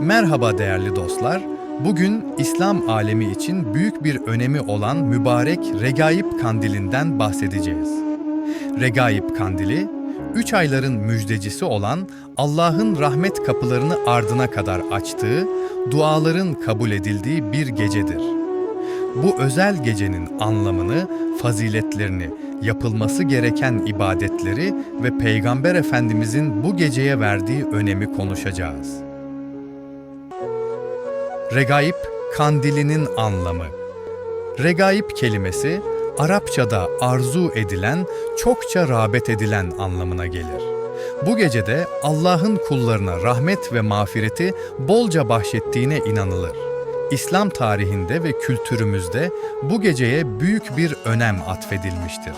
Merhaba değerli dostlar. Bugün İslam alemi için büyük bir önemi olan mübarek Regaib Kandilinden bahsedeceğiz. Regaib Kandili, üç ayların müjdecisi olan Allah'ın rahmet kapılarını ardına kadar açtığı, duaların kabul edildiği bir gecedir. Bu özel gecenin anlamını, faziletlerini, yapılması gereken ibadetleri ve Peygamber Efendimizin bu geceye verdiği önemi konuşacağız. Regaib, kandilinin anlamı. Regaib kelimesi, Arapçada arzu edilen, çokça rağbet edilen anlamına gelir. Bu gecede Allah'ın kullarına rahmet ve mağfireti bolca bahşettiğine inanılır. İslam tarihinde ve kültürümüzde bu geceye büyük bir önem atfedilmiştir.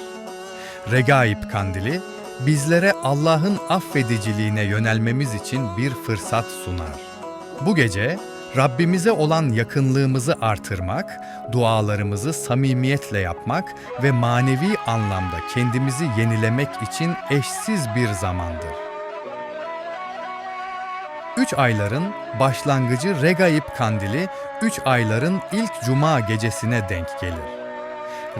Regaib kandili, bizlere Allah'ın affediciliğine yönelmemiz için bir fırsat sunar. Bu gece Rabbimize olan yakınlığımızı artırmak, dualarımızı samimiyetle yapmak ve manevi anlamda kendimizi yenilemek için eşsiz bir zamandır. Üç ayların başlangıcı Regaib Kandili, üç ayların ilk cuma gecesine denk gelir.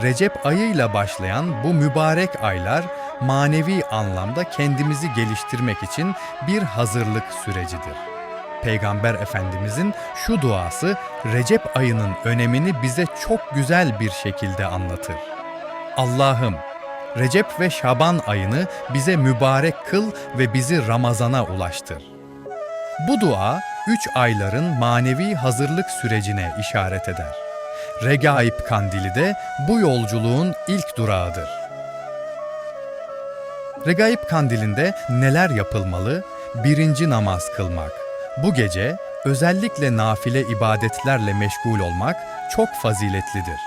Recep ayıyla başlayan bu mübarek aylar manevi anlamda kendimizi geliştirmek için bir hazırlık sürecidir. Peygamber Efendimizin şu duası Recep ayının önemini bize çok güzel bir şekilde anlatır. Allah'ım, Recep ve Şaban ayını bize mübarek kıl ve bizi Ramazana ulaştır. Bu dua, üç ayların manevi hazırlık sürecine işaret eder. Regaib Kandili de bu yolculuğun ilk durağıdır. Regaib Kandili'nde neler yapılmalı? Birinci namaz kılmak. Bu gece özellikle nafile ibadetlerle meşgul olmak çok faziletlidir.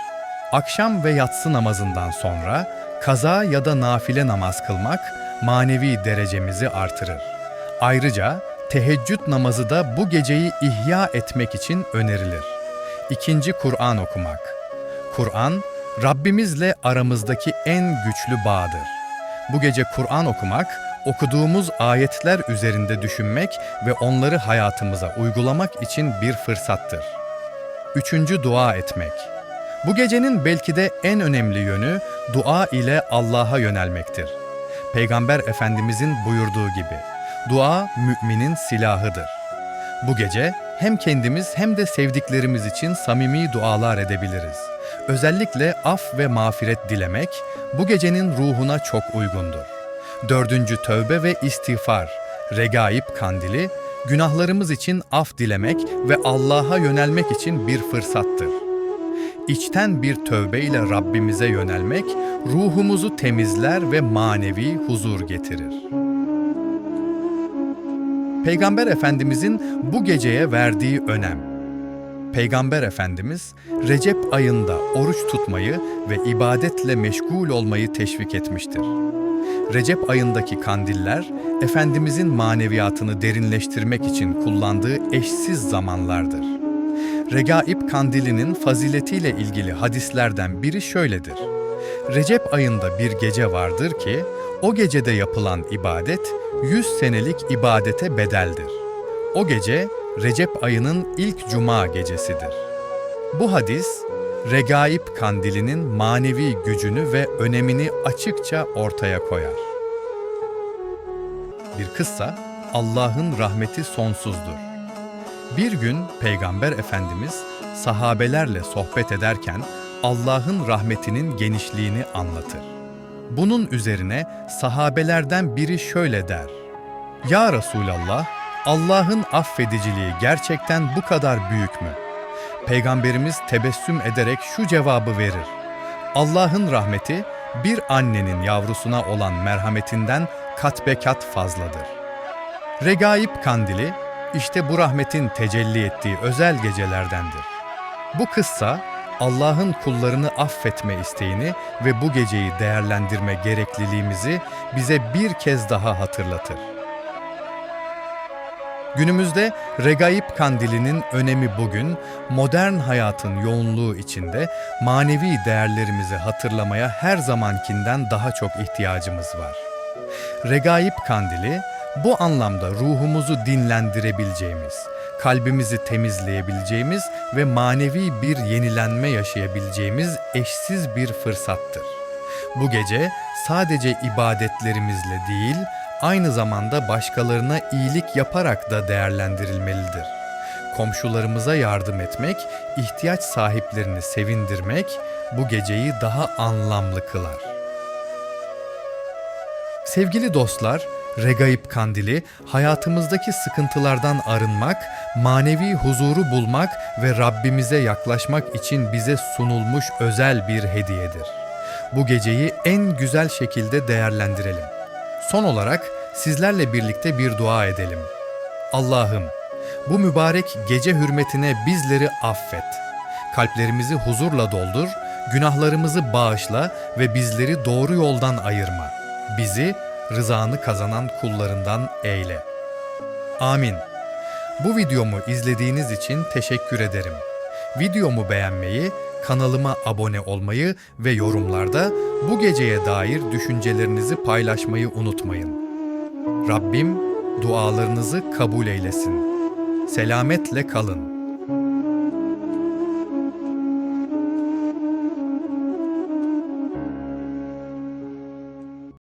Akşam ve yatsı namazından sonra kaza ya da nafile namaz kılmak manevi derecemizi artırır. Ayrıca teheccüd namazı da bu geceyi ihya etmek için önerilir. İkinci Kur'an okumak. Kur'an, Rabbimizle aramızdaki en güçlü bağdır. Bu gece Kur'an okumak, okuduğumuz ayetler üzerinde düşünmek ve onları hayatımıza uygulamak için bir fırsattır. Üçüncü dua etmek. Bu gecenin belki de en önemli yönü dua ile Allah'a yönelmektir. Peygamber Efendimizin buyurduğu gibi, dua müminin silahıdır. Bu gece hem kendimiz hem de sevdiklerimiz için samimi dualar edebiliriz. Özellikle af ve mağfiret dilemek bu gecenin ruhuna çok uygundur. Dördüncü tövbe ve istiğfar, regaib kandili, günahlarımız için af dilemek ve Allah'a yönelmek için bir fırsattır. İçten bir tövbe ile Rabbimize yönelmek, ruhumuzu temizler ve manevi huzur getirir. Peygamber Efendimizin bu geceye verdiği önem. Peygamber Efendimiz Recep ayında oruç tutmayı ve ibadetle meşgul olmayı teşvik etmiştir. Recep ayındaki kandiller, Efendimizin maneviyatını derinleştirmek için kullandığı eşsiz zamanlardır. Regaib kandilinin faziletiyle ilgili hadislerden biri şöyledir. Recep ayında bir gece vardır ki, o gecede yapılan ibadet, 100 senelik ibadete bedeldir. O gece, Recep ayının ilk cuma gecesidir. Bu hadis, Regaib kandilinin manevi gücünü ve önemini açıkça ortaya koyar. Bir kıssa, Allah'ın rahmeti sonsuzdur. Bir gün Peygamber Efendimiz sahabelerle sohbet ederken Allah'ın rahmetinin genişliğini anlatır. Bunun üzerine sahabelerden biri şöyle der. Ya Resulallah, Allah'ın affediciliği gerçekten bu kadar büyük mü? Peygamberimiz tebessüm ederek şu cevabı verir. Allah'ın rahmeti bir annenin yavrusuna olan merhametinden kat be kat fazladır. Regaib kandili işte bu rahmetin tecelli ettiği özel gecelerdendir. Bu kıssa Allah'ın kullarını affetme isteğini ve bu geceyi değerlendirme gerekliliğimizi bize bir kez daha hatırlatır. Günümüzde Regaib Kandili'nin önemi bugün modern hayatın yoğunluğu içinde manevi değerlerimizi hatırlamaya her zamankinden daha çok ihtiyacımız var. Regaib Kandili bu anlamda ruhumuzu dinlendirebileceğimiz, kalbimizi temizleyebileceğimiz ve manevi bir yenilenme yaşayabileceğimiz eşsiz bir fırsattır. Bu gece sadece ibadetlerimizle değil, aynı zamanda başkalarına iyilik yaparak da değerlendirilmelidir. Komşularımıza yardım etmek, ihtiyaç sahiplerini sevindirmek bu geceyi daha anlamlı kılar. Sevgili dostlar, Regaib Kandili hayatımızdaki sıkıntılardan arınmak, manevi huzuru bulmak ve Rabbimize yaklaşmak için bize sunulmuş özel bir hediyedir. Bu geceyi en güzel şekilde değerlendirelim. Son olarak sizlerle birlikte bir dua edelim. Allah'ım, bu mübarek gece hürmetine bizleri affet. Kalplerimizi huzurla doldur, günahlarımızı bağışla ve bizleri doğru yoldan ayırma. Bizi rızanı kazanan kullarından eyle. Amin. Bu videomu izlediğiniz için teşekkür ederim. Videomu beğenmeyi, kanalıma abone olmayı ve yorumlarda bu geceye dair düşüncelerinizi paylaşmayı unutmayın. Rabbim dualarınızı kabul eylesin. Selametle kalın.